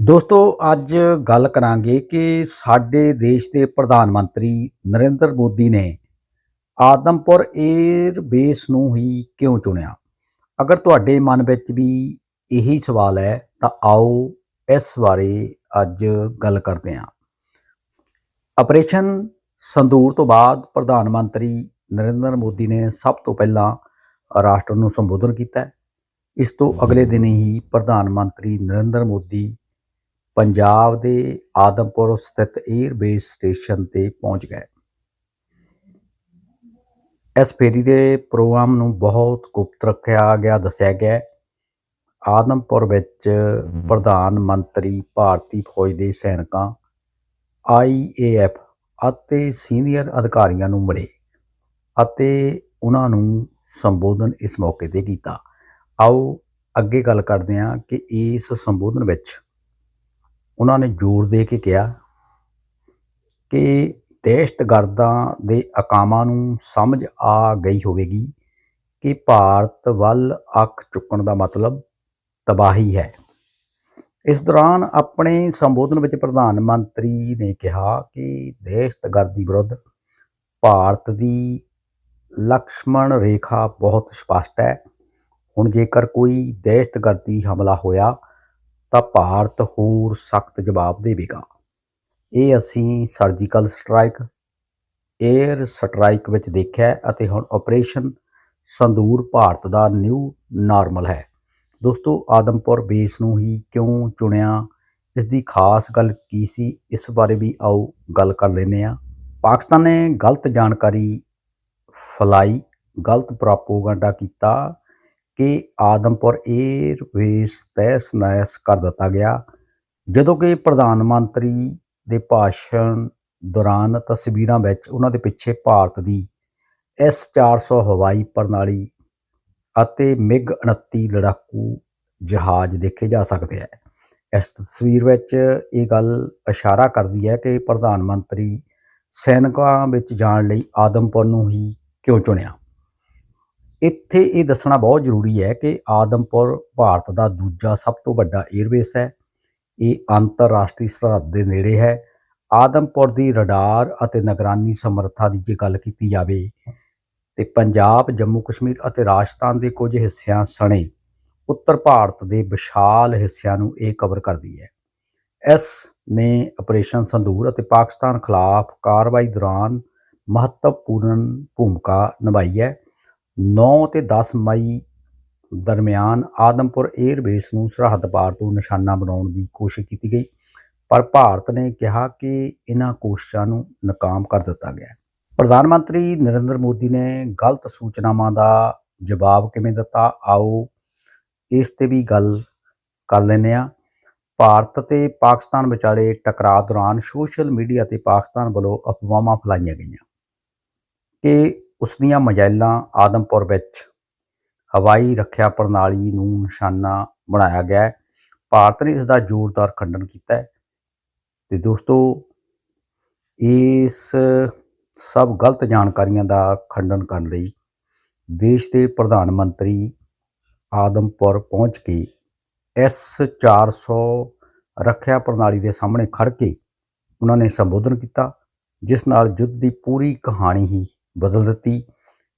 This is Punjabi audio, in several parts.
ਦੋਸਤੋ, ਅੱਜ ਗੱਲ ਕਰਾਂਗੇ ਕਿ ਸਾਡੇ ਦੇਸ਼ ਦੇ ਪ੍ਰਧਾਨ ਮੰਤਰੀ ਨਰਿੰਦਰ ਮੋਦੀ ਨੇ ਆਦਮਪੁਰ 에ਅਰ ਬੇਸ ਨੂੰ ਹੀ ਕਿਉਂ ਚੁਣਿਆ? ਅਗਰ ਤੁਹਾਡੇ ਮਨ ਵਿੱਚ ਵੀ ਇਹੀ ਸਵਾਲ ਹੈ, ਤਾਂ ਆਓ ਇਸ ਬਾਰੇ ਅੱਜ ਗੱਲ ਕਰਦੇ ਹਾਂ। ਆਪਰੇਸ਼ਨ ਸੰਦੂਰ ਤੋਂ ਬਾਅਦ ਪ੍ਰਧਾਨ ਮੰਤਰੀ ਨਰਿੰਦਰ ਮੋਦੀ ਨੇ ਸਭ ਤੋਂ ਪਹਿਲਾਂ ਰਾਸ਼ਟਰ ਨੂੰ ਸੰਬੋਧਨ ਕੀਤਾ। ਇਸ ਤੋਂ ਅਗਲੇ ਦਿਨ ਹੀ ਪ੍ਰਧਾਨ ਮੰਤਰੀ ਨਰਿੰਦਰ ਮੋਦੀ ਪੰਜਾਬ ਦੇ ਆਦਮਪੁਰ ਸਥਿਤ 에ਅਰ ਬੇਸ ਸਟੇਸ਼ਨ ਤੇ ਪਹੁੰਚ ਗਏ। ਇਸ ਫੇਰੀ ਦੇ ਪ੍ਰੋਗਰਾਮ ਨੂੰ ਬਹੁਤ ਗੁਪਤ ਰੱਖਿਆ ਗਿਆ, ਦੱਸਿਆ ਗਿਆ ਆਦਮਪੁਰ ਵਿੱਚ ਪ੍ਰਧਾਨ ਮੰਤਰੀ ਭਾਰਤੀ ਫੌਜ ਦੇ ਸੈਨਿਕਾਂ ਆਈਏਐਫ ਅਤੇ ਸੀਨੀਅਰ ਅਧਿਕਾਰੀਆਂ ਨੂੰ ਮਿਲੇ ਅਤੇ ਉਹਨਾਂ ਨੂੰ ਸੰਬੋਧਨ ਇਸ ਮੌਕੇ ਤੇ ਕੀਤਾ। ਆਓ ਅੱਗੇ ਗੱਲ ਕਰਦੇ ਹਾਂ ਕਿ ਇਸ ਸੰਬੋਧਨ ਵਿੱਚ ਉਹਨਾਂ ਨੇ ਜ਼ੋਰ ਦੇ ਕੇ ਕਿਹਾ ਕਿ ਦਹਿਸ਼ਤਗਰਦਾਂ ਦੇ ਅਕਾਮਾਂ ਨੂੰ ਸਮਝ ਆ ਗਈ ਹੋਵੇਗੀ ਕਿ ਭਾਰਤ ਵੱਲ ਅੱਖ ਚੁੱਕਣ ਦਾ ਮਤਲਬ ਤਬਾਹੀ ਹੈ। ਇਸ ਦੌਰਾਨ ਆਪਣੇ ਸੰਬੋਧਨ ਵਿੱਚ ਪ੍ਰਧਾਨ ਮੰਤਰੀ ਨੇ ਕਿਹਾ ਕਿ ਦਹਿਸ਼ਤਗਰਦੀ ਵਿਰੁੱਧ ਭਾਰਤ ਦੀ ਲਕਸ਼ਮਣ ਰੇਖਾ ਬਹੁਤ ਸਪਸ਼ਟ ਹੈ। ਹੁਣ ਜੇਕਰ ਕੋਈ ਦਹਿਸ਼ਤਗਰਦੀ ਹਮਲਾ ਹੋਇਆ ਤਾਂ ਭਾਰਤ ਹੋਰ ਸਖਤ ਜਵਾਬ ਦੇਵੇਗਾ। ਇਹ ਅਸੀਂ ਸਰਜੀਕਲ ਸਟ੍ਰਾਈਕ 에ਅਰ ਸਟ੍ਰਾਈਕ ਵਿੱਚ ਦੇਖਿਆ ਅਤੇ ਹੁਣ ਆਪਰੇਸ਼ਨ ਸੰਦੂਰ ਭਾਰਤ ਦਾ ਨਿਊ ਨਾਰਮਲ ਹੈ। ਦੋਸਤੋ, ਆਦਮਪੁਰ ਬੇਸ ਨੂੰ ਹੀ ਕਿਉਂ ਚੁਣਿਆ? ਇਸ ਦੀ ਖਾਸ ਗੱਲ ਕੀ ਸੀ? ਇਸ ਬਾਰੇ ਵੀ ਆਓ ਗੱਲ ਕਰ ਲੈਂਦੇ ਹਾਂ। ਪਾਕਿਸਤਾਨ ਨੇ ਗਲਤ ਜਾਣਕਾਰੀ ਫਲਾਈ ਗਲਤ ਪ੍ਰੋਪਗੈਂਡਾ ਕੀਤਾ। ਕਿ ਆਦਮਪੁਰ 에ਅਰਵੇਸ ਤਹਿਸ ਨਹਿਸ ਕਰ ਦਿੱਤਾ ਗਿਆ। ਜਦੋਂ ਕਿ ਪ੍ਰਧਾਨ ਮੰਤਰੀ ਦੇ ਭਾਸ਼ਣ ਦੌਰਾਨ ਤਸਵੀਰਾਂ ਵਿੱਚ ਉਹਨਾਂ ਦੇ ਪਿੱਛੇ ਭਾਰਤ ਦੀ ਐਸ 400 ਹਵਾਈ ਪ੍ਰਣਾਲੀ ਅਤੇ ਮਿਗ 29 ਲੜਾਕੂ ਜਹਾਜ਼ ਦੇਖੇ ਜਾ ਸਕਦੇ ਹੈ। ਇਸ ਤਸਵੀਰ ਵਿੱਚ ਇਹ ਗੱਲ ਇਸ਼ਾਰਾ ਕਰਦੀ ਹੈ ਕਿ ਪ੍ਰਧਾਨ ਮੰਤਰੀ ਸੈਨਿਕਾਂ ਵਿੱਚ ਜਾਣ ਲਈ ਆਦਮਪੁਰ ਨੂੰ ਹੀ ਕਿਉਂ ਚੁਣਿਆ? ਇੱਥੇ ਇਹ ਦੱਸਣਾ ਬਹੁਤ ਜ਼ਰੂਰੀ ਹੈ ਕਿ ਆਦਮਪੁਰ ਭਾਰਤ ਦਾ ਦੂਜਾ ਸਭ ਤੋਂ ਵੱਡਾ 에ਅਰਬੇਸ ਹੈ। ਇਹ ਅੰਤਰਰਾਸ਼ਟਰੀ ਸਰਹੱਦ ਦੇ ਨੇੜੇ ਹੈ। ਆਦਮਪੁਰ ਦੀ ਰਡਾਰ ਅਤੇ ਨਿਗਰਾਨੀ ਸਮਰੱਥਾ ਦੀ ਜੇ ਗੱਲ ਕੀਤੀ ਜਾਵੇ ਤੇ ਪੰਜਾਬ, ਜੰਮੂ ਕਸ਼ਮੀਰ ਅਤੇ ਰਾਜਸਥਾਨ ਦੇ ਕੁਝ ਹਿੱਸਿਆਂ ਸਣੇ ਉੱਤਰ ਭਾਰਤ ਦੇ ਵਿਸ਼ਾਲ ਹਿੱਸਿਆਂ ਨੂੰ ਇਹ ਕਵਰ ਕਰਦੀ ਹੈ। ਇਸ ਨੇ ਆਪਰੇਸ਼ਨ ਸੰਧੂਰ ਅਤੇ ਪਾਕਿਸਤਾਨ ਖਿਲਾਫ ਕਾਰਵਾਈ ਦੌਰਾਨ ਮਹੱਤਵਪੂਰਨ ਭੂਮਿਕਾ ਨਿਭਾਈ ਹੈ। 9 ਤੇ 10 ਮਈ ਦਰਮਿਆਨ ਆਦਮਪੁਰ 에ਅਰ ਬੇਸ ਨੂੰ ਸਰਹੱਦ ਪਾਰ ਤੋਂ ਨਿਸ਼ਾਨਾ ਬਣਾਉਣ ਦੀ ਕੋਸ਼ਿਸ਼ ਕੀਤੀ ਗਈ, ਪਰ ਭਾਰਤ ਨੇ ਕਿਹਾ ਕਿ ਇਹਨਾਂ ਕੋਸ਼ਿਸ਼ਾਂ ਨੂੰ ਨਾਕਾਮ ਕਰ ਦਿੱਤਾ ਗਿਆ ਪ੍ਰਧਾਨ ਮੰਤਰੀ ਨਰਿੰਦਰ ਮੋਦੀ ਨੇ ਗਲਤ ਸੂਚਨਾਵਾਂ ਦਾ ਜਵਾਬ ਕਿਵੇਂ ਦਿੱਤਾ, ਆਓ ਇਸ ਤੇ ਵੀ ਗੱਲ ਕਰ ਲੈਂਦੇ ਆ ਭਾਰਤ ਤੇ ਪਾਕਿਸਤਾਨ ਵਿਚਾਲੇ ਟਕਰਾਅ ਦੌਰਾਨ ਸੋਸ਼ਲ ਮੀਡੀਆ ਤੇ ਪਾਕਿਸਤਾਨ ਵੱਲੋਂ ਅਫਵਾਹਾਂ ਫੈਲਾਈਆਂ ਗਈਆਂ ਕਿ ਉਸ ਦੀਆਂ ਮਜਾਇਲਾਂ ਆਦਮਪੁਰ ਵਿੱਚ ਹਵਾਈ ਰੱਖਿਆ ਪ੍ਰਣਾਲੀ ਨੂੰ ਨਿਸ਼ਾਨਾ ਬਣਾਇਆ ਗਿਆ ਹੈ। ਭਾਰਤ ਨੇ ਇਸ ਦਾ ਜ਼ੋਰਦਾਰ ਖੰਡਨ ਕੀਤਾ ਹੈ। ਤੇ ਦੋਸਤੋ, ਇਸ ਸਭ ਗਲਤ ਜਾਣਕਾਰੀਆਂ ਦਾ ਖੰਡਨ ਕਰਨ ਲਈ ਦੇਸ਼ ਦੇ ਪ੍ਰਧਾਨ ਮੰਤਰੀ ਆਦਮਪੁਰ ਪਹੁੰਚ ਕੇ ਐਸ 400 ਰੱਖਿਆ ਪ੍ਰਣਾਲੀ ਦੇ ਸਾਹਮਣੇ ਖੜ ਕੇ ਉਹਨਾਂ ਨੇ ਸੰਬੋਧਨ ਕੀਤਾ, ਜਿਸ ਨਾਲ ਯੁੱਧ ਦੀ ਪੂਰੀ ਕਹਾਣੀ ਹੀ ਬਦਲ ਦਿੱਤੀ।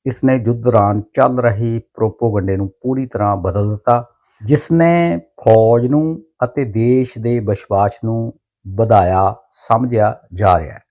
ਇਸ ਨੇ ਯੁੱਧ ਦੌਰਾਨ ਚੱਲ ਰਹੇ ਪ੍ਰੋਪੋਗੰਡੇ ਨੂੰ ਪੂਰੀ ਤਰ੍ਹਾਂ ਬਦਲ ਦਿੱਤਾ ਜਿਸ ਨੇ ਫੌਜ ਨੂੰ ਅਤੇ ਦੇਸ਼ ਦੇ ਵਿਸ਼ਵਾਸ ਨੂੰ ਵਧਾਇਆ, ਸਮਝਿਆ ਜਾ ਰਿਹਾ ਹੈ।